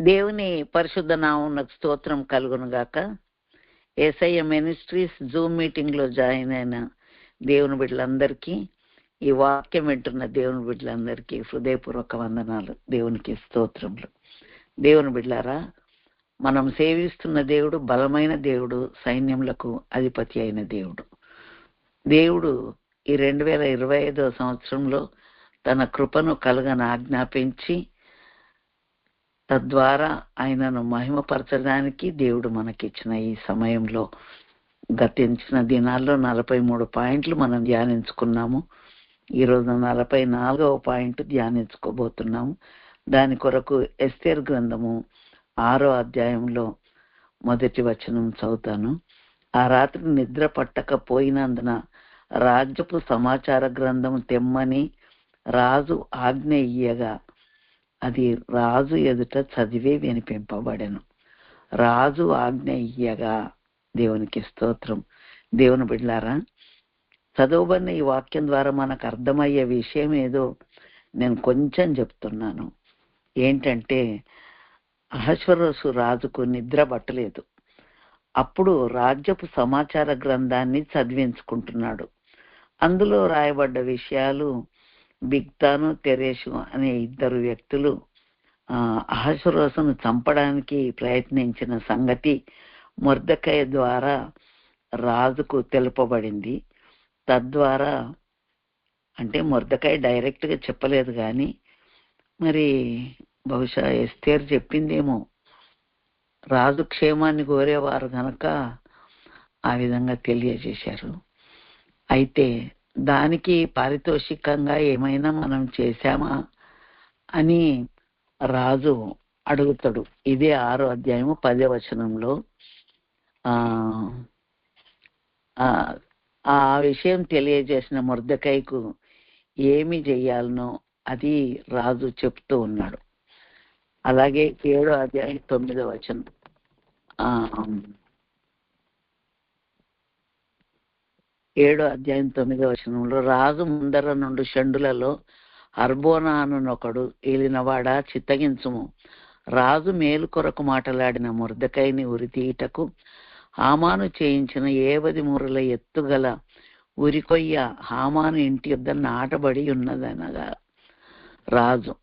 దేవుని పరిశుద్ధ నామమునకు స్తోత్రం కలుగును గాక ఏసయ్య మినిస్ట్రీస్ జూమ్ మీటింగ్లో జాయిన్ అయిన దేవుని బిడ్డలందరికీ ఈ వాక్యం వింటున్న దేవుని బిడ్డలందరికీ హృదయపూర్వక వందనాలు. దేవునికి స్తోత్రములు. దేవుని బిడ్డలారా మనం సేవిస్తున్న దేవుడు బలమైన దేవుడు సైన్యములకు అధిపతి అయిన దేవుడు. దేవుడు ఈ రెండు వేల ఇరవై ఐదో సంవత్సరంలో తన కృపను కలుగన ఆజ్ఞాపించి తద్వారా ఆయనను మహిమపరచడానికి దేవుడు మనకిచ్చిన ఈ సమయంలో గతించిన దినాల్లో నలభై మూడు పాయింట్లు మనం ధ్యానించుకున్నాము. ఈరోజు నలభై నాలుగవ పాయింట్ ధ్యానించుకోబోతున్నాము. దాని కొరకు ఎస్తేర్ గ్రంథము ఆరో అధ్యాయంలో మొదటి వచనం చదువుతాను. ఆ రాత్రి నిద్ర పట్టకపోయినందున రాజ్యపు సమాచార గ్రంథం తెమ్మని రాజు ఆజ్ఞ ఇయ్యగా అది రాజు ఎదుట చదివే వినిపింపబడెను. రాజు ఆజ్ఞ ఇయ్యగా దేవునికి స్తోత్రం. దేవుని బిడ్లారా చదవబడిన ఈ వాక్యం ద్వారా మనకు అర్థమయ్యే విషయం ఏదో నేను కొంచెం చెప్తున్నాను. ఏంటంటే అహశ్వరసు రాజుకు నిద్ర పట్టలేదు. అప్పుడు రాజ్యపు సమాచార గ్రంథాన్ని చదివించుకుంటున్నాడు. అందులో రాయబడ్డ విషయాలు బిగ్తాను తెరేషు అనే ఇద్దరు వ్యక్తులు అహశ్వరోసును చంపడానికి ప్రయత్నించిన సంగతి మొర్దకయ ద్వారా రాజుకు తెలుపబడింది. తద్వారా అంటే మొర్దకాయ డైరెక్ట్గా చెప్పలేదు కానీ మరి బహుశా ఎస్తేర్ చెప్పిందేమో. రాజు క్షేమాన్ని కోరేవారు గనక ఆ విధంగా తెలియజేశారు. అయితే దానికి పారితోషికంగా ఏమైనా మనం చేశామా అని రాజు అడుగుతాడు. ఇదే ఆరో అధ్యాయము పదే వచనంలో. ఆ విషయం తెలియజేసిన మురదకైకు ఏమి చెయ్యాలనో అది రాజు చెప్తూ ఉన్నాడు. అలాగే ఏడో అధ్యాయం తొమ్మిదో వచనం. ఏడో అధ్యాయం తొమ్మిదో వచనంలో రాజు ముందర నుండి షండులలో అర్బోనా అనునొకడు ఏలినవాడా చిత్తగించుము. రాజు మేలు కొరకు మాటలాడిన మురదకైని ఉరితీయటకు హామాను చేయించిన ఏవది మూరల ఎత్తుగల ఉరికొయ్య హామాను ఇంటి యొద్ద నాటబడి ఉన్నదనగా రాజు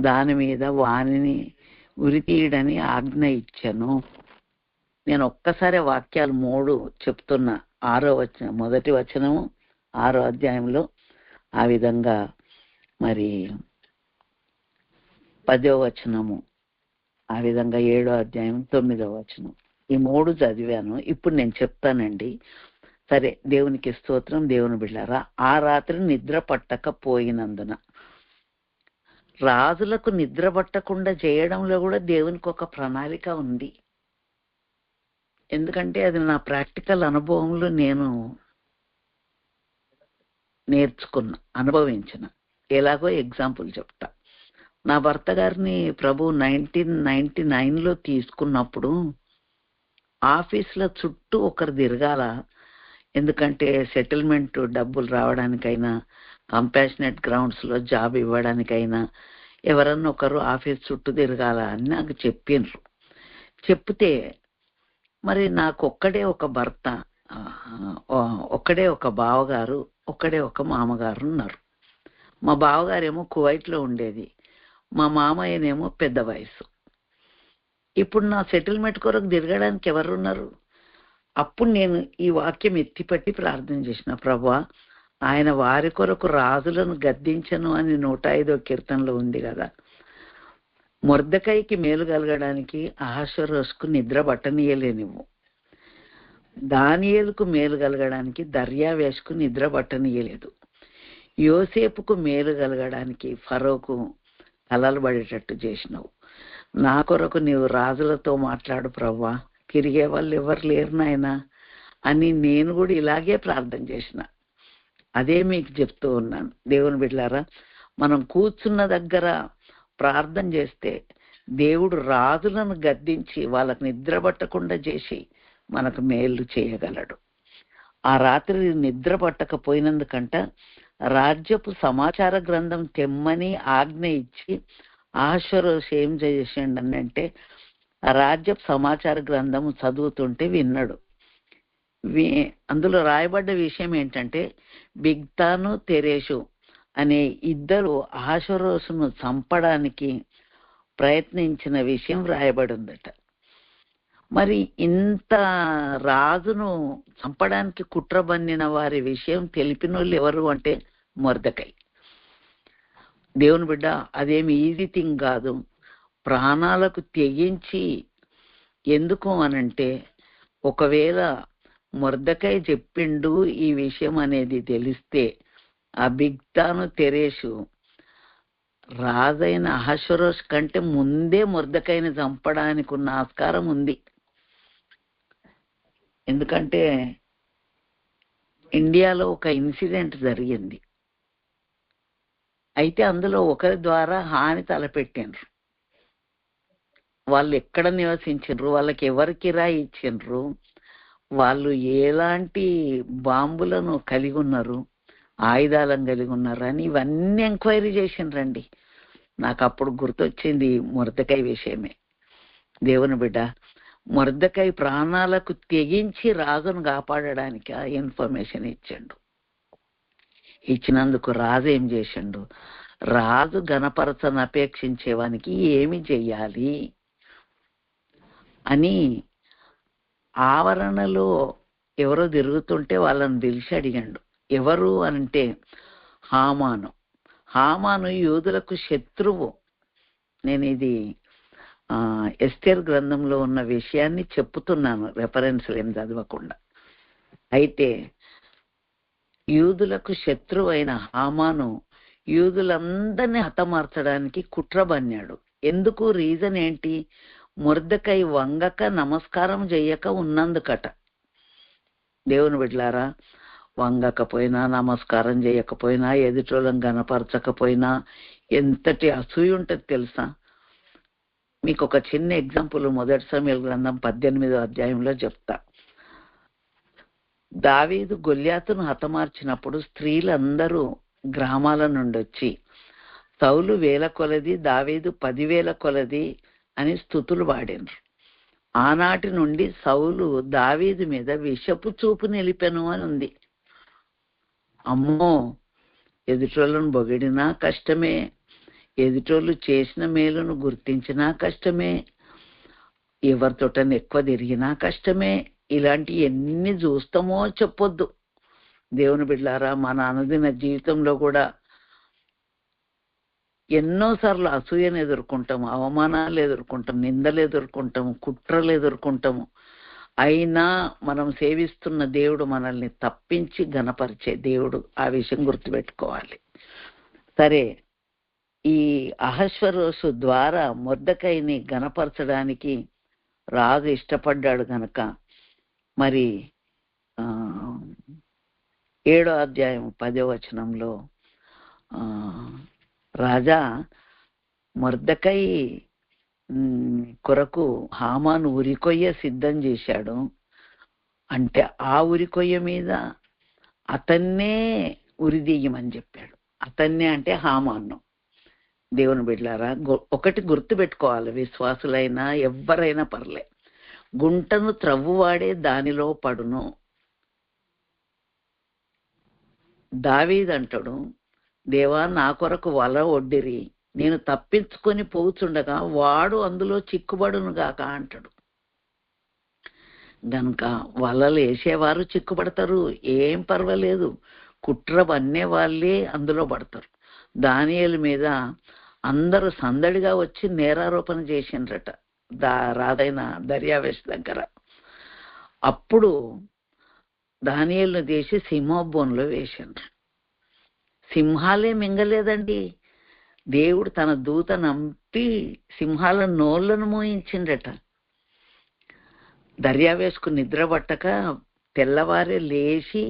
దాని మీద వాణిని ఉరితీయడని ఆజ్ఞ ఇచ్చాను. నేను ఒక్కసారి వాక్యాలు మూడు చెప్తున్నా. ఆరో వచనం మొదటి వచనము ఆరో అధ్యాయంలో ఆ విధంగా మరి పదో వచనము ఆ విధంగా ఏడో అధ్యాయం తొమ్మిదో వచనం. ఈ మూడు చదివాను. ఇప్పుడు నేను చెప్తానండి. సరే దేవునికి స్తోత్రం. దేవుని బిళ్ళారా ఆ రాత్రి నిద్ర పట్టకపోయినందున రాజులకు నిద్ర పట్టకుండా చేయడంలో కూడా దేవునికి ఒక ప్రణాళిక ఉంది. ఎందుకంటే అది నా ప్రాక్టికల్ అనుభవంలో నేను నేర్చుకున్న అనుభవించిన. ఎలాగో ఎగ్జాంపుల్ చెప్తా. నా భర్త గారిని ప్రభు నైన్టీన్ నైన్టీ నైన్లో తీసుకున్నప్పుడు ఆఫీస్ల చుట్టూ ఒకరు తిరగాల. ఎందుకంటే సెటిల్మెంట్ డబ్బులు రావడానికైనా కంపాషనెట్ గ్రౌండ్స్లో జాబ్ ఇవ్వడానికైనా ఎవరన్నా ఒకరు ఆఫీస్ చుట్టూ తిరగాల అని నాకు చెప్పిండ్రు చెప్తే మరి నాకు ఒక్కడే ఒక భర్త ఒక్కడే ఒక బావగారు ఒక్కడే ఒక మామగారు ఉన్నారు. మా బావగారేమో కువైట్లో ఉండేది. మా మామయ్యనేమో పెద్ద వయసు ఇప్పుడు నా సెటిల్మెంట్ కొరకు తిరగడానికి ఎవరున్నారు? అప్పుడు నేను ఈ వాక్యం ఎత్తిపట్టి ప్రార్థన చేసిన ప్రభా ఆయన వారి కొరకు రాజులను గద్దించను అని నూట ఐదో కీర్తనలో ఉంది కదా. మొర్దకైకి మేలు కలగడానికి ఆహాశ్వరోసుకు నిద్ర పట్టనీయలేనివ్వు. దానియేలుకు మేలు కలగడానికి దర్యావేసుకు నిద్ర పట్టనీయలేదు. యోసేపుకు మేలు కలగడానికి ఫరోకు అలలు పడేటట్టు చేసినావు. నా కొరకు నీవు రాజులతో మాట్లాడు ప్రవ్వా. తిరిగే వాళ్ళు ఎవరు లేరు నాయనా అని నేను కూడా ఇలాగే ప్రార్థన చేసిన. అదే మీకు చెప్తూ ఉన్నాను. దేవుని బిడ్డారా మనం కూర్చున్న దగ్గర ప్రార్థన చేస్తే దేవుడు రాజులను గద్దించి వాళ్ళకు నిద్రపట్టకుండా చేసి మనకు మేలు చేయగలడు. ఆ రాత్రి నిద్ర పట్టకపోయినందుకంట రాజ్యపు సమాచార గ్రంథం తెమ్మని ఆజ్ఞ ఇచ్చి ఆశ్వరోష్ ఏం చేసిండు అంటే రాజ్యపు సమాచార గ్రంథం చదువుతుంటే విన్నాడు. వి- అందులో రాయబడ్డ విషయం ఏంటంటే బిగ్తాను తెరేషు అనే ఇద్దరు ఆశ్వరోసును చంపడానికి ప్రయత్నించిన విషయం వ్రాయబడిందట. మరి ఇంత రాజును చంపడానికి కుట్ర బన్నిన వారి విషయం తెలిపిన వాళ్ళు ఎవరు అంటే మొరదకై. దేవుని బిడ్డ అదేమి ఈజీ థింగ్ కాదు. ప్రాణాలకు తెగించి ఎందుకు అనంటే ఒకవేళ మొరదకై చెప్పిండు ఈ విషయం అనేది తెలిస్తే ఆ తెరేషు. రాజైన అహశ్వరోష్ కంటే ముందే మురదకైన చంపడానికి ఉన్న ఆస్కారం ఉంది. ఎందుకంటే ఇండియాలో ఒక ఇన్సిడెంట్ జరిగింది. అయితే అందులో ఒకరి ద్వారా హాని తలపెట్టిండ్రు. వాళ్ళు ఎక్కడ నివసించిండ్రు? వాళ్ళకి ఎవరు కిరాయి ఇచ్చిండ్రు? వాళ్ళు ఎలాంటి బాంబులను కలిగి ఉన్నారు? ఆయుధాలను కలిగి ఉన్నారని ఇవన్నీ ఎంక్వైరీ చేసిండ్రండి నాకు అప్పుడు గుర్తొచ్చింది మురదకాయ విషయమే. దేవుని బిడ్డ మురదకాయ ప్రాణాలకు తెగించి రాజును కాపాడడానికి ఆ ఇన్ఫర్మేషన్ ఇచ్చిండు. ఇచ్చినందుకు రాజు ఏం చేసిండు? రాజు గణపరచను అపేక్షించేవానికి ఏమి చెయ్యాలి అని ఆవరణలో ఎవరో తిరుగుతుంటే వాళ్ళని పిలిచి అడిగాడు. ఎవరు అంటే హామాను. హామాను యూదులకు శత్రువు. నేను ఇది ఎస్టేర్ గ్రంథంలో ఉన్న విషయాన్ని చెప్తున్నాను రెఫరెన్స్ ఏం చదవకుండా. అయితే యూదులకు శత్రువైన హామాను యూదులందరినీ హతమార్చడానికి కుట్ర బన్నాడు. ఎందుకు? రీజన్ ఏంటి? మురదకై వంగక నమస్కారం చెయ్యక ఉన్నందుకట. దేవుని బిడ్లారా వంగకపోయినా నమస్కారం చేయకపోయినా ఎదుటోళ్ళని గనపరచకపోయినా ఎంతటి అసూయ ఉంటుంది తెలుసా? మీకు ఒక చిన్న ఎగ్జాంపుల్ మొదటి సమయాల గ్రంథం పద్దెనిమిదో అధ్యాయంలో చెప్తా. దావీదు గొల్యాతును హతమార్చినప్పుడు స్త్రీలందరూ గ్రామాల నుండి వచ్చి సౌలు వేల కొలది దావీదు పదివేల కొలది అని స్థుతులు వాడినరు. ఆనాటి నుండి సౌలు దావీదు మీద విషపు చూపు నిలిపెను అని ఉంది అమ్మో ఎదుటోళ్ళను బొగిడినా కష్టమే. ఎదుటోళ్ళు చేసిన మేలును గుర్తించినా కష్టమే. ఎవరితోటని ఎక్కువ తిరిగినా కష్టమే. ఇలాంటి ఎన్ని చూస్తామో చెప్పొద్దు. దేవుని బిడ్డారా మన అనుదిన జీవితంలో కూడా ఎన్నోసార్లు అసూయను ఎదుర్కొంటాము అవమానాలు ఎదుర్కొంటాం నిందలు ఎదుర్కొంటాము కుట్రలు ఎదుర్కొంటాము. అయినా మనం సేవిస్తున్న దేవుడు మనల్ని తప్పించి గనపరిచే దేవుడు ఆ విషయం గుర్తుపెట్టుకోవాలి. సరే ఈ అహశ్వరోసు ద్వారా ముర్దకైని గనపరచడానికి రాజు ఇష్టపడ్డాడు గనక మరి ఏడో అధ్యాయం పదో వచనంలో రాజా మొర్దకై కొరకు హామాను ఉరికొయ్య సిద్ధం చేశాడు. అంటే ఆ ఉరికొయ్య మీద అతన్నే ఉరిదీయమని చెప్పాడు. అతన్నే అంటే హామాను. దేవుని బిడ్డలారా ఒకటి గుర్తు పెట్టుకోవాలి విశ్వాసులైనా ఎవ్వరైనా పర్లే. గుంటను త్రవ్వువాడే దానిలో పడును. దావీదంటాడు దేవా నా కొరకు వల ఒడ్డిరి నేను తప్పించుకొని పోచుండగా వాడు అందులో చిక్కుబడును గాక అంటాడు. గనుక వలలు వేసేవారు చిక్కుపడతారు ఏం పర్వాలేదు. కుట్ర వన్నే వాళ్ళే అందులో పడతారు. దానియల మీద అందరూ సందడిగా వచ్చి నేరారోపణ చేసిండ్రట దా రాదైన దర్యావేశ దగ్గర. అప్పుడు దానియలను తీసి సింహోబోన్లో వేసిండ్రు. సింహాలే మింగలేదండి. దేవుడు తన దూత నంపి సింహాల నోళ్ళను మోయించిండట దర్యావేసుకు నిద్రపట్టక తెల్లవారే లేచి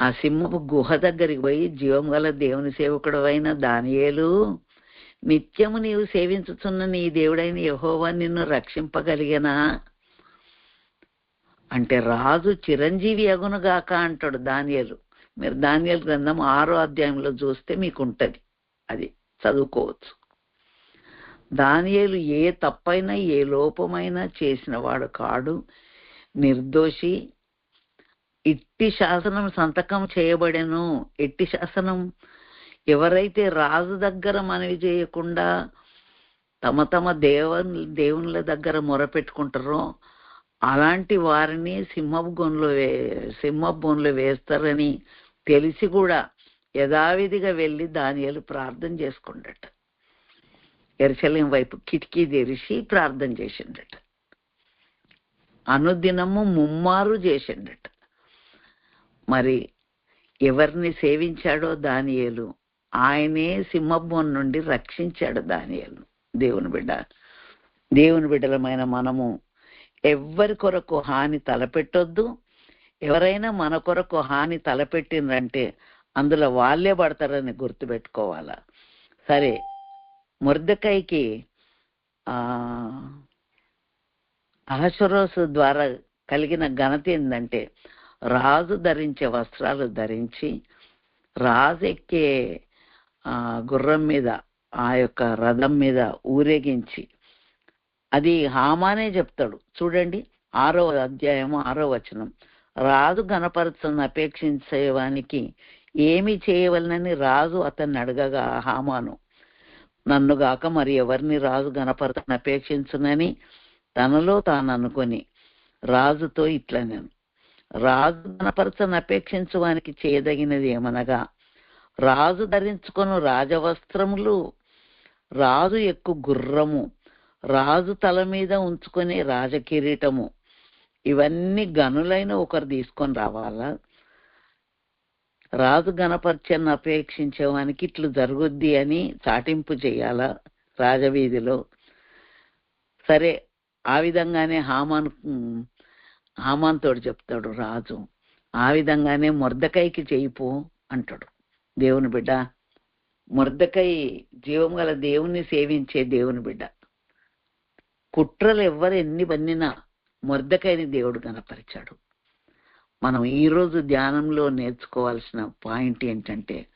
ఆ సింహపు గుహ దగ్గరికి పోయి జీవం గల దేవుని సేవకుడు అయిన దానియేలు నిత్యము నీవు సేవించుతున్న నీ దేవుడైన యహోవా నిన్ను రక్షింపగలిగనా? అంటే రాజు చిరంజీవి అగునుగాక అంటాడు దానియలు. మీరు దానియేలు గ్రంథం ఆరో అధ్యాయంలో చూస్తే మీకు ఉంటుంది అది చదువుకోవచ్చు. దానియేలు ఏ తప్పైనా ఏ లోపమైనా చేసిన వాడు కాడు. నిర్దోషి. ఇట్టి శాసనం సంతకం చేయబడెను. ఎట్టి శాసనం? ఎవరైతే రాజు దగ్గర మనవి చేయకుండా తమ తమ దేవ దేవునుల దగ్గర మొరపెట్టుకుంటారో అలాంటి వారిని సింహపు గొన్లో వే సింహపు బొన్లో వేస్తారని తెలిసి కూడా యథావిధిగా వెళ్ళి దానియాలు ప్రార్థన చేసుకుండట. ఎరుసలేం వైపు కిటికీ తెరిచి ప్రార్థన చేసిండట. అనుదినము ముమ్మారు చేసిండట. మరి ఎవరిని సేవించాడో దానియేలు ఆయనే సింహబోన్ నుండి రక్షించాడు దానియలు. దేవుని బిడ్డ దేవుని బిడ్డలమైన మనము ఎవ్వరి కొరకు హాని తలపెట్టొద్దు. ఎవరైనా మన కొరకు హాని తలపెట్టిందంటే అందులో వాళ్ళే పడతారని గుర్తుపెట్టుకోవాలా? సరే ముర్దకైకి ఆ ద్వారా కలిగిన ఘనత ఏంటంటే రాజు ధరించే వస్త్రాలు ధరించి రాజు ఎక్కే గుర్రం మీద ఆ యొక్క రథం మీద ఊరేగించి అది హామానే చెప్తాడు. చూడండి ఆరో అధ్యాయము ఆరో వచనం. రాజు గణపరచను అపేక్షించేవానికి ఏమి చేయవలనని రాజు అతన్ని అడగగా హామాను నన్ను గాక మరి ఎవరిని రాజు గణపరచను అపేక్షించునని తనలో తాను అనుకొని రాజుతో ఇట్లా నేను రాజు గణపరచను అపేక్షించువానికి చేయదగినది ఏమనగా రాజు ధరించుకొను రాజవస్త్రములు రాజు ఎక్కు గుర్రము రాజు తల మీద ఉంచుకునే రాజకిరీటము ఇవన్నీ గనులైన ఒకరు తీసుకొని రావాలా? రాజు గణపరచను అపేక్షించేవానికి ఇట్లు జరుగుద్ది అని చాటింపు చేయాలా రాజవీధిలో? సరే ఆ విధంగానే హామాన్ హామాన్ తోడు చెప్తాడు రాజు. ఆ విధంగానే మొర్దకైకి చేయిపో అంటాడు. దేవుని బిడ్డ మొర్దకై జీవం గల దేవుణ్ణి సేవించే దేవుని బిడ్డ. కుట్రలు ఎవ్వరు ఎన్ని బన్నినా మొర్దకైని దేవుడు కనపరిచాడు మనం ఈరోజు ధ్యానంలో నేర్చుకోవాల్సిన పాయింట్ ఏంటంటే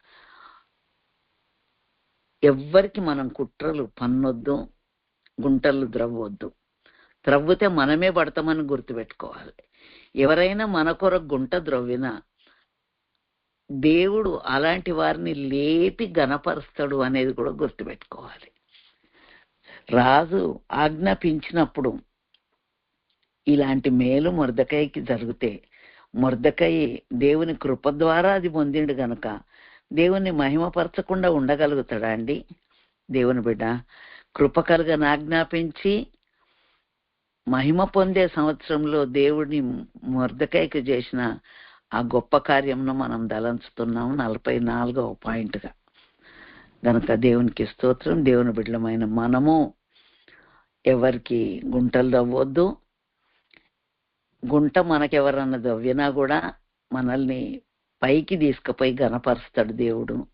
ఎవ్వరికి మనం కుట్రలు పన్నొద్దు గుంటలు ద్రవ్వొద్దు త్రవ్వితే మనమే పడతామని గుర్తుపెట్టుకోవాలి. ఎవరైనా మన కొరకు గుంట ద్రవ్వినా దేవుడు అలాంటి వారిని లేపి గనపరుస్తాడు అనేది కూడా గుర్తుపెట్టుకోవాలి. రాజు ఆజ్ఞాపించినప్పుడు ఇలాంటి మేలు మురదకాయకి జరిగితే మొర్దకై దేవుని కృప ద్వారా అది పొందిండు గనక దేవుని మహిమపరచకుండా ఉండగలుగుతాడా అండి? దేవుని బిడ్డ కృప కలుగని ఆజ్ఞాపించి మహిమ పొందే సంవత్సరంలో దేవుడిని మురదకైకి చేసిన ఆ గొప్ప కార్యంను మనం దలంచుతున్నాం నలభై నాలుగవ పాయింట్గా. గనక దేవునికి స్తోత్రం దేవుని బిడ్డలమైన మనము ఎవరికి గుంటలు తవ్వద్దు గుంట మనకెవరన్నా దవ్వినా కూడా మనల్ని పైకి తీసుకుపోయి గనపరుస్తాడు దేవుడు.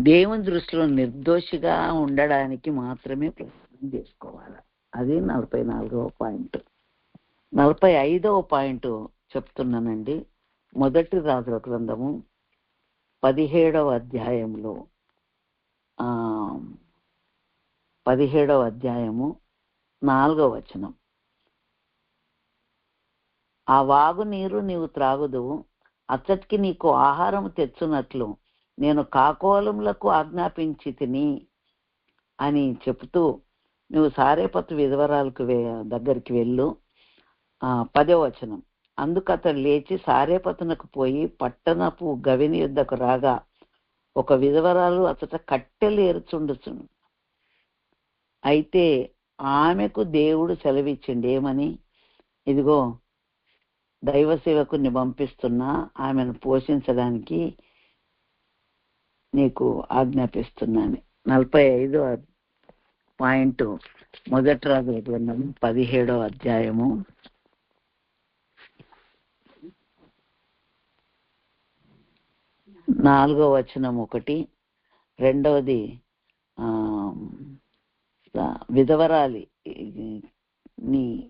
దేవుని దృష్టిలో నిర్దోషిగా ఉండడానికి మాత్రమే ప్రయత్నం చేసుకోవాలి. అది నలభై నాలుగవ పాయింట్. నలభై ఐదవ పాయింట్ చెప్తున్నానండి. మొదటి రాజుల గ్రంథము పదిహేడవ అధ్యాయంలో పదిహేడవ అధ్యాయము నాలుగవ వచనం. ఆ వాగు నీరు నీవు త్రాగుదువు అచ్చటికి నీకు ఆహారం తెచ్చునట్లు. నేను కాకోలములకు ఆజ్ఞాపించి తిని అని చెప్తూ నువ్వు సారేపత్తు విధవరాలకు దగ్గరికి వెళ్ళు. పదే వచనం. అందుకు అతడు లేచి సారేపతునకు పోయి పట్టణపు గవిని యుద్ధకు రాగా ఒక విధవరాలు అతట కట్టెలు ఏరుచుండుచుండు అయితే ఆమెకు దేవుడు సెలవిచ్చిండు ఏమని ఇదిగో దైవ సేవకుని పంపిస్తున్నా ఆమెను పోషించడానికి నీకు ఆజ్ఞాపిస్తున్నాను. నలభై ఐదో పాయింట్ మొదటి రాజుల గ్రంథం పదిహేడో అధ్యాయము. నాలుగో వచనం ఒకటి రెండవది విధవరాలి నీ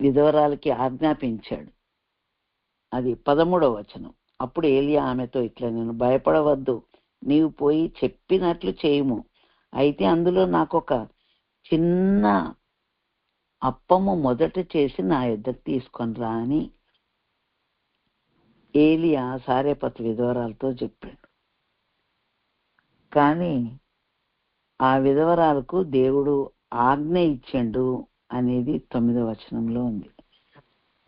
విధవరాలకి ఆజ్ఞాపించాడు. అది పదమూడవ వచనం. అప్పుడు ఏలియా ఆమెతో ఇట్లా నేను భయపడవద్దు. నీవు పోయి చెప్పినట్లు చేయము. అయితే అందులో నాకు ఒక చిన్న అప్పము మొదట చేసి నా ఇద్దరు తీసుకొని రా అని ఏలియా సారేపత్ విధవరాలతో చెప్పాడు. కానీ ఆ విధవరాలకు దేవుడు ఆజ్ఞ ఇచ్చిండు. అనేది తొమ్మిదో వచనంలో ఉంది.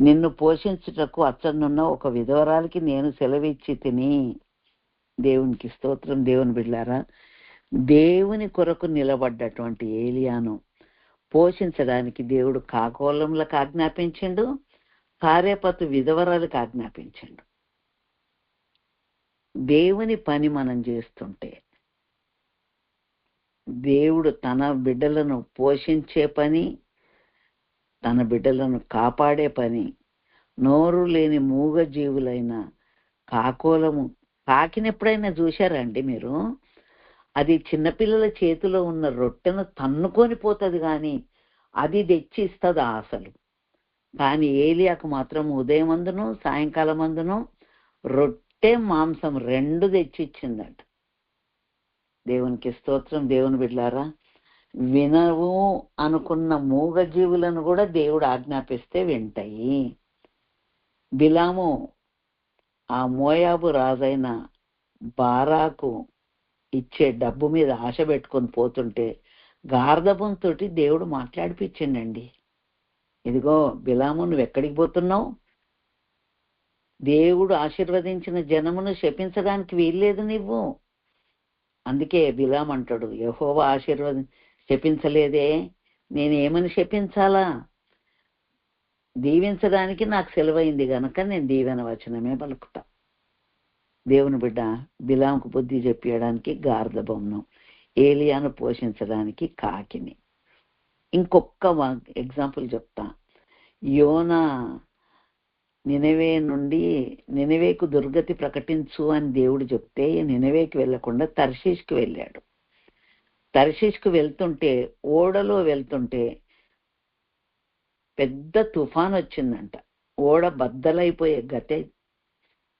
నిన్ను పోషించుటకు అచ్చనున్న ఒక విధవరాలకి నేను సెలవిచ్చి తిని దేవునికి స్తోత్రం. దేవుని బిడ్డారా దేవుని కొరకు నిలబడ్డటువంటి ఏలియాను పోషించడానికి దేవుడు కాకోలంలకు ఆజ్ఞాపించిండు కార్యపతు విధవరాలకు ఆజ్ఞాపించిండు. దేవుని పని మనం చేస్తుంటే దేవుడు తన బిడ్డలను పోషించే పని తన బిడ్డలను కాపాడే పని. నోరు లేని మూగ జీవులైన కాకోలము. కాకిని ఎప్పుడైనా చూశారండి మీరు? అది చిన్నపిల్లల చేతిలో ఉన్న రొట్టెను తన్నుకొని పోతుంది కానీ అది తెచ్చి ఇస్తుంది అసలు? కానీ ఏలియాకు మాత్రం ఉదయం అందును సాయంకాలం అందును రొట్టె మాంసం రెండు తెచ్చిచ్చిందట. దేవునికి స్తోత్రం. దేవుని బిడ్లారా వినవు అనుకున్న మూగ జీవులను కూడా దేవుడు ఆజ్ఞాపిస్తే వింటాయి. బిలాము ఆ మోయాబు రాజైన బారాకు ఇచ్చే డబ్బు మీద ఆశ పెట్టుకొని పోతుంటే గార్ధపంతో దేవుడు మాట్లాడిపించిండండి. ఇదిగో బిలాము నువ్వు ఎక్కడికి పోతున్నావు? దేవుడు ఆశీర్వదించిన జనమును శపించడానికి వీల్లేదు నువ్వు అందుకే బిలాం అంటాడు యహోవ ఆశీర్వది శపించలేదే నేను ఏమని శపించాలా దీవించడానికి నాకు సెలవైంది గనక నేను దీవెన వచనమే పలుకుతా. దేవుని బిడ్డ బిలాంకు బుద్ధి చెప్పేయడానికి గార్ధబొమ్మను ఏలియాను పోషించడానికి కాకిని. ఇంకొక ఎగ్జాంపుల్ చెప్తా. యోనా నినవే నుండి నినవేకు దుర్గతి ప్రకటించు అని దేవుడు చెప్తే నినవేకి వెళ్ళకుండా తర్షీష్కి వెళ్ళాడు. తర్షీష్కి వెళ్తుంటే ఓడలో వెళ్తుంటే పెద్ద తుఫాన్ వచ్చిందంట ఓడ బద్దలైపోయే గతే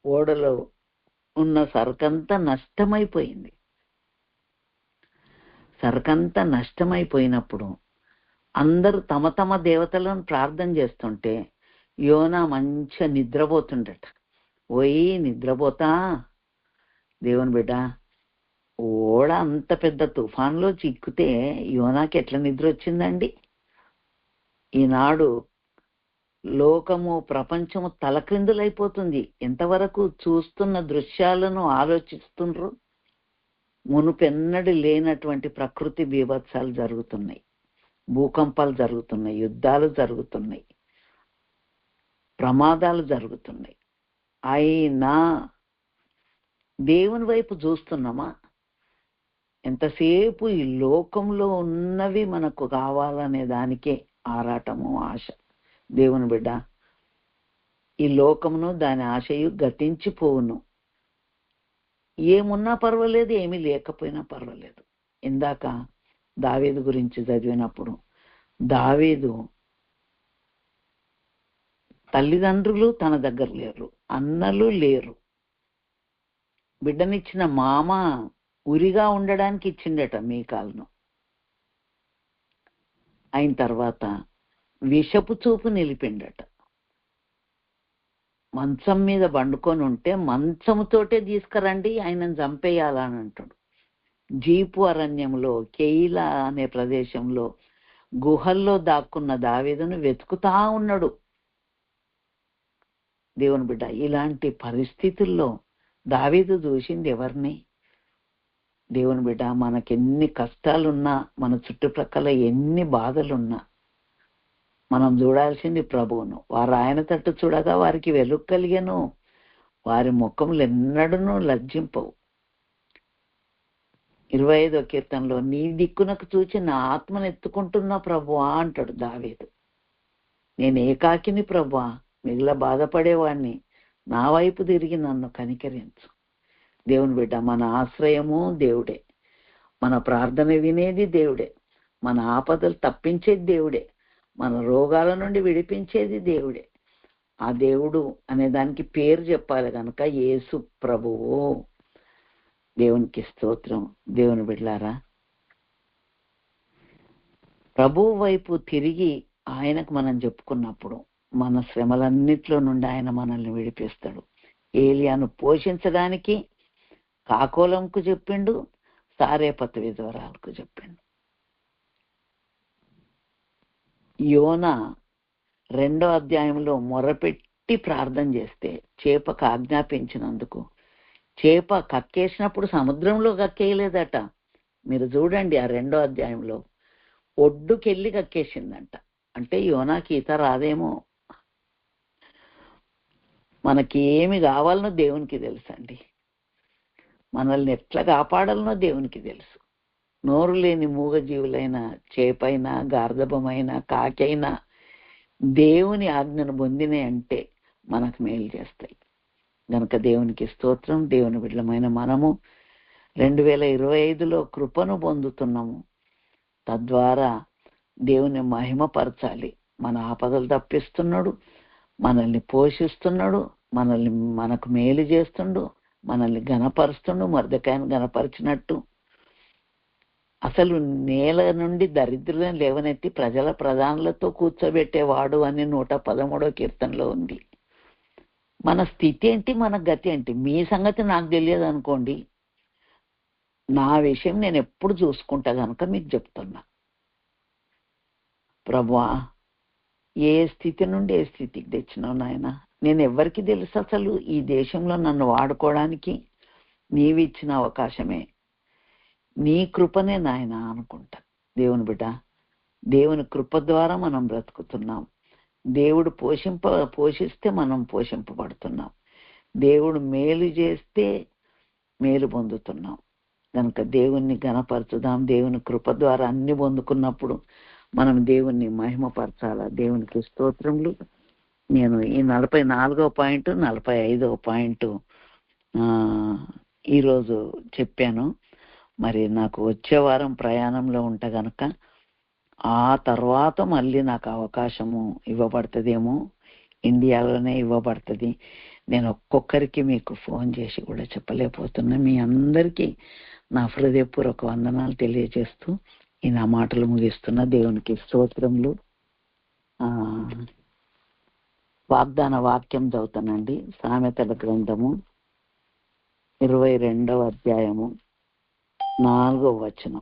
ఓడలో ఉన్న సరుకంతా నష్టమైపోయింది. సరుకంతా నష్టమైపోయినప్పుడు అందరూ తమ తమ దేవతలను ప్రార్థన చేస్తుంటే యోనా మంచిగా నిద్రపోతుండట. పోయి నిద్రపోతా? దేవుని బిడ్డ ఓడ అంత పెద్ద తుఫాన్లో చిక్కితే యోనాకి ఎట్లా నిద్ర వచ్చిందండి? ఈనాడు లోకము ప్రపంచము తలక్రిందులైపోతుంది. ఎంతవరకు చూస్తున్న దృశ్యాలను ఆలోచిస్తుండ్రు? మునుపెన్నడు లేనటువంటి ప్రకృతి బీభత్సాలు జరుగుతున్నాయి. భూకంపాలు జరుగుతున్నాయి. యుద్ధాలు జరుగుతున్నాయి. ప్రమాదాలు జరుగుతున్నాయి. అయినా దేవుని వైపు చూస్తున్నామా? ఎంతసేపు ఈ లోకంలో ఉన్నవి మనకు కావాలనే దానికే ఆరాటము ఆశ. దేవుని బిడ్డ ఈ లోకమును దాని ఆశయు గతించిపోవును. ఏమున్నా పర్వాలేదు ఏమీ లేకపోయినా పర్వాలేదు. ఇందాక దావేదు గురించి చదివినప్పుడు దావేదు తల్లిదండ్రులు తన దగ్గర లేరు అన్నలు లేరు. బిడ్డనిచ్చిన మామ ఉరిగా ఉండడానికి ఇచ్చిండట మేకాలను. అయిన తర్వాత విషపు చూపు నిలిపిండట. మంచం మీద పండుకొని ఉంటే మంచముతోటే తీసుకురండి ఆయనను చంపేయాలని అంటాడు జీపు అరణ్యంలో కెయిలా అనే ప్రదేశంలో గుహల్లో దాక్కున్న దావేదను వెతుకుతా ఉన్నాడు. దేవుని బిడ్డ ఇలాంటి పరిస్థితుల్లో దావేదు చూసింది ఎవరిని? దేవుని బిడ్డ మనకెన్ని కష్టాలున్నా మన చుట్టుప్రక్కల ఎన్ని బాధలున్నా మనం చూడాల్సింది ప్రభువును. వారు ఆయన తట్టు చూడగా వారికి వెలుగు కలిగను. వారి ముఖములు ఎన్నడూ లజ్జింపవు. ఇరవై ఐదో కీర్తనలో నీ దిక్కునకు చూచి నా ఆత్మను ఎత్తుకుంటున్నా ప్రభువా అంటాడు దావేదు. నేను ఏకాకిని ప్రభువా మిగిల బాధపడేవాణ్ణి నా వైపు తిరిగి నన్ను కనికరించు. దేవుని బిడ్డ మన ఆశ్రయము దేవుడే. మన ప్రార్థన వినేది దేవుడే. మన ఆపదలు తప్పించేది దేవుడే. మన రోగాల నుండి విడిపించేది దేవుడే. ఆ దేవుడు అనే దానికి పేరు చెప్పాలి కనుక యేసు ప్రభువు. దేవునికి స్తోత్రం. దేవుని బిడ్లారా ప్రభు వైపు తిరిగి ఆయనకు మనం చెప్పుకున్నప్పుడు మన శ్రమలన్నిట్లో నుండి ఆయన మనల్ని విడిపిస్తాడు. ఏలియాను పోషించడానికి కాకోలంకు చెప్పిండు సారేపత విధవరాలకు చెప్పిండు. యోన రెండో అధ్యాయంలో మొరపెట్టి ప్రార్థన చేస్తే చేపకు ఆజ్ఞాపించినందుకు చేప కక్కేసినప్పుడు సముద్రంలో కక్కేయలేదట. మీరు చూడండి ఆ రెండో అధ్యాయంలో. ఒడ్డుకెళ్ళి కక్కేసిందంట. అంటే యోనాకి ఈత రాదేమో. మనకి ఏమి కావాలనో దేవునికి తెలుసండి. మనల్ని ఎట్లా కాపాడాలనో దేవునికి తెలుసు. నోరు లేని మూగజీవులైన చేపైన గార్ధపమైన కాకైనా దేవుని ఆజ్ఞను పొందినాయి అంటే మనకు మేలు చేస్తాయి. గనుక దేవునికి స్తోత్రం దేవుని బిడ్డలమైన మనము రెండు వేల ఇరవై ఐదులో కృపను పొందుతున్నాము. తద్వారా దేవుని మహిమపరచాలి. మన ఆపదలు తప్పిస్తున్నాడు మనల్ని పోషిస్తున్నాడు మనల్ని మనకు మేలు చేస్తుండు మనల్ని గణపరుస్తుండు మర్దకాయను గణపరిచినట్టు అసలు నేల నుండి దరిద్రులను లేవనెత్తి ప్రజల ప్రధానులతో కూర్చోబెట్టేవాడు అని నూట పదమూడో కీర్తనలో ఉంది. మన స్థితి ఏంటి మన గతి ఏంటి? మీ సంగతి నాకు తెలియదు అనుకోండి. నా విషయం నేను ఎప్పుడు చూసుకుంటా కనుక మీకు చెప్తున్నా. ప్రభా ఏ స్థితి నుండి ఏ స్థితికి తెచ్చినావు నాయన? నేను ఎవరికి తెలుసు అసలు. ఈ దేశంలో నన్ను వాడుకోవడానికి నీవి ఇచ్చిన అవకాశమే. నీ కృపనే నాయన అనుకుంటా. దేవుని బిడ్డ దేవుని కృప ద్వారా మనం బ్రతుకుతున్నాం. దేవుడు పోషింప పోషిస్తే మనం పోషింపబడుతున్నాం. దేవుడు మేలు చేస్తే మేలు పొందుతున్నాం. కనుక దేవుణ్ణి గణపరచుదాం దేవుని కృప ద్వారా అన్ని పొందుకున్నప్పుడు మనం దేవుణ్ణి మహిమపరచాలా? దేవునికి స్తోత్రములు. నేను ఈ నలభై నాలుగో పాయింట్ నలభై ఐదో పాయింట్ ఈరోజు చెప్పాను. మరి నాకు వచ్చే వారం ప్రయాణంలో ఉంట గనక ఆ తర్వాత మళ్ళీ నాకు అవకాశము ఇవ్వబడుతుందేమో ఇండియాలోనే ఇవ్వబడుతుంది. నేను ఒక్కొక్కరికి మీకు ఫోన్ చేసి కూడా చెప్పలేకపోతున్నా. మీ అందరికీ నా హృదయపూర్వక వందనాలు తెలియజేస్తూ ఈ నా మాటలు ముగిస్తున్న. దేవునికి స్తోత్రములు. ఆ వాగ్దాన వాక్యం చదువుతానండి. సామెతల గ్రంథము ఇరవై రెండవ అధ్యాయము నాలుగవ వచనం.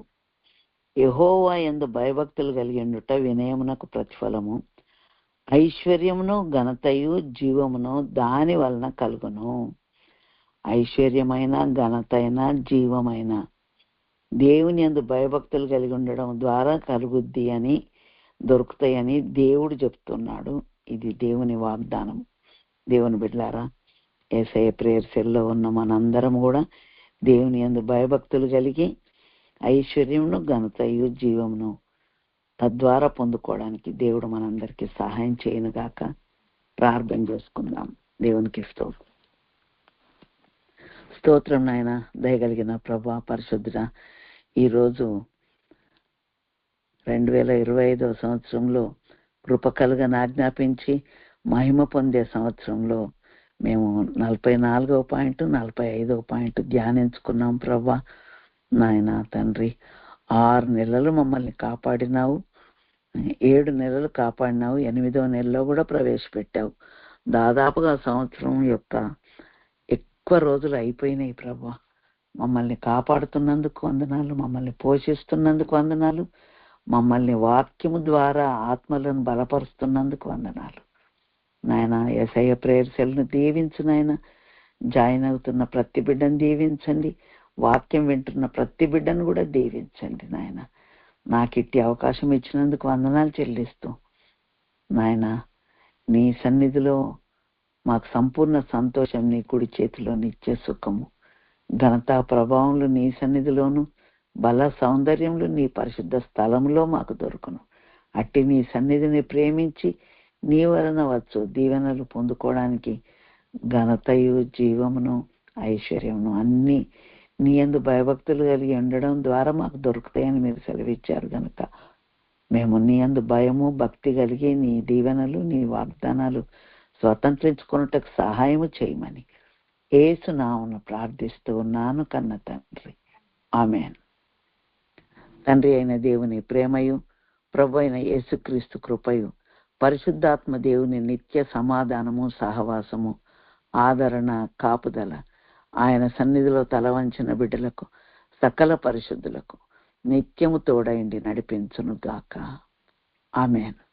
యహోవా ఎందు భయభక్తులు కలిగిండుట వినయమునకు ప్రతిఫలము. ఐశ్వర్యమును ఘనతయు జీవమును దాని వలన కలుగును. ఐశ్వర్యమైన ఘనతైన జీవమైన దేవుని ఎందు భయభక్తులు కలిగి ఉండడం ద్వారా కలుగుద్ది అని దొరుకుతాయని దేవుడు చెప్తున్నాడు. ఇది దేవుని వాగ్దానం. దేవుని బిడ్లారా ఏసఐ ప్రేయర్ సెల్లో ఉన్న మనందరం కూడా దేవుని ఎందు భయభక్తులు కలిగి ఐశ్వర్యమును ఘనతయు జీవమును తద్వారా పొందుకోవడానికి దేవుడు మనందరికీ సహాయం చేయను గాక ప్రార్థన చేసుకుందాం. దేవునికి స్తోత్రం. స్తోత్రం నాయన దయగలిగిన ప్రభా పరిశుద్ధుడ ఈరోజు రెండు వేల ఇరవై ఐదవ సంవత్సరంలో కృప కలుగని ఆజ్ఞాపించి మహిమ పొందే సంవత్సరంలో మేము నలభై నాలుగవ పాయింట్ నలభై ఐదవ పాయింట్ ధ్యానించుకున్నాం ప్రవ్వా. నాయన తండ్రి ఆరు నెలలు మమ్మల్ని కాపాడినావు. ఏడు నెలలు కాపాడినావు. ఎనిమిదవ నెలలో కూడా ప్రవేశపెట్టావు. దాదాపుగా సంవత్సరం యొక్క ఎక్కువ రోజులు అయిపోయినాయి ప్రభా మమ్మల్ని కాపాడుతున్నందుకు వందనాలు మమ్మల్ని పోషిస్తున్నందుకు వందనాలు. మమ్మల్ని వాక్యము ద్వారా ఆత్మలను బలపరుస్తున్నందుకు వందనాలు. నాయన ఎసయ ప్రేయర్ సెల్ను దీవించు నాయన. జాయిన్ అవుతున్న ప్రతి బిడ్డను దీవించండి. వాక్యం వింటున్న ప్రతి బిడ్డను కూడా దీవించండి నాయన. నాకు ఇట్టి అవకాశం ఇచ్చినందుకు వందనాలు చెల్లిస్తూ నాయన నీ సన్నిధిలో మాకు సంపూర్ణ సంతోషం నీ కుడి చేతిలో నిత్య సుఖము ఘనత ప్రభావంలో నీ సన్నిధిలోను బల సౌందర్యములు నీ పరిశుద్ధ స్థలంలో మాకు దొరుకును. అట్టి నీ సన్నిధిని ప్రేమించి నీ వలన వచ్చు దీవెనలు పొందుకోవడానికి ఘనతయు జీవమును ఐశ్వర్యమును అన్నీ నీ ఎందు భయభక్తులు కలిగి ఉండడం ద్వారా మాకు దొరుకుతాయని మీరు సెలవిచ్చారు కనుక మేము నీ అందు భయము భక్తి కలిగి నీ దీవెనలు నీ వాగ్దానాలు స్వతంత్రించుకున్నటకు సహాయము చేయమని ఏసు నామను ప్రార్థిస్తూ ఉన్నాను కన్న తండ్రి. ఆమెన్. తండ్రి అయిన దేవుని ప్రేమయు ప్రభు అయిన యేసుక్రీస్తు కృపయు పరిశుద్ధాత్మ దేవుని నిత్య సమాధానము సహవాసము ఆదరణ కాపుదల ఆయన సన్నిధిలో తలవంచిన బిడ్డలకు సకల పరిశుద్ధులకు నిత్యము తోడైండి నడిపించును గాక ఆమెను.